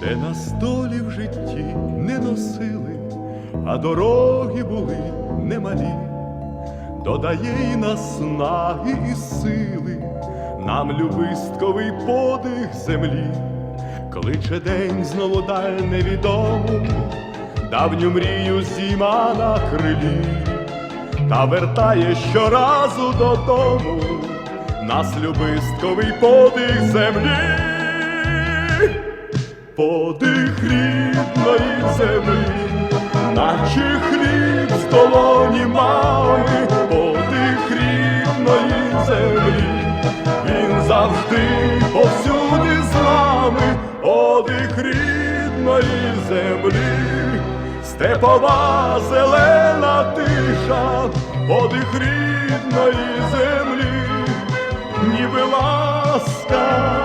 де на столі в житті не носили, а дороги були немалі, додає й наснаги і сили, нам любистковий подих землі, кличе день знову даль невідому, давню мрію зіма на крилі, та вертає щоразу додому нас любистковий подих землі подих рідної землі, наче хліб з долоні мами, подих рідної землі, він завжди повсюди з нами, подих рідної землі, степова зелена тиша, подих рідної землі, ніби ласка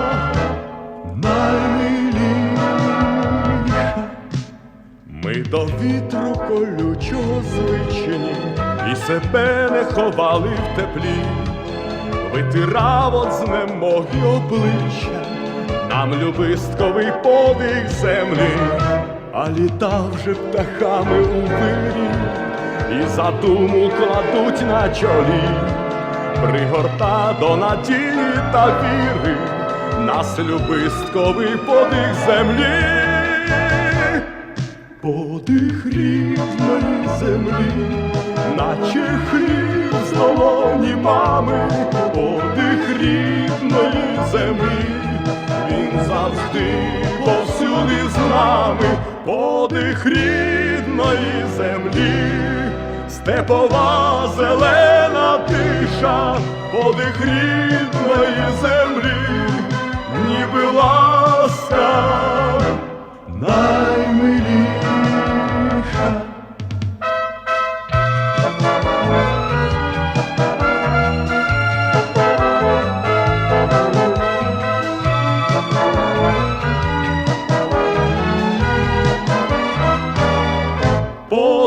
до вітру колючого звичні і себе не ховали в теплі, витирав от знемоги обличчя, нам любистковий подих землі, а літав же птахами у вирі, і задуму кладуть на чолі, пригорта до надії та віри, нас любистковий подих землі подих рідної землі, наче хліб з долоні мами, подих рідної землі, він завжди повсюди з нами, подих рідної землі, степова зелена тиша, подих рідної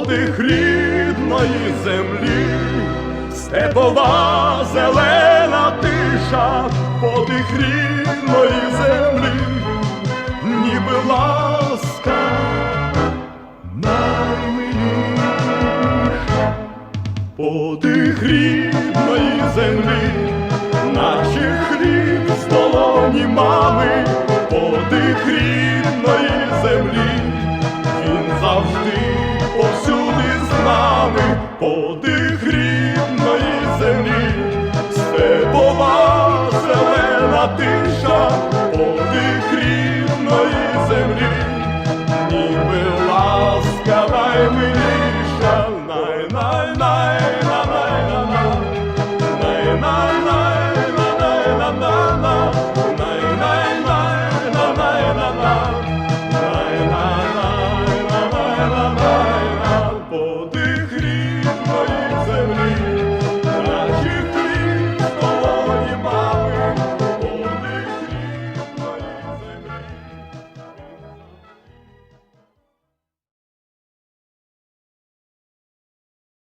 Подих рідної землі, степова зелена тиша, подих рідної землі, ніби ласка наймиліша, подих рідної землі, наче хліб з долоні мами, подих рідної землі, він завжди подих рідної землі, степова зелена тиша, подих рівної землі, ніби ласка наймиліша, най най най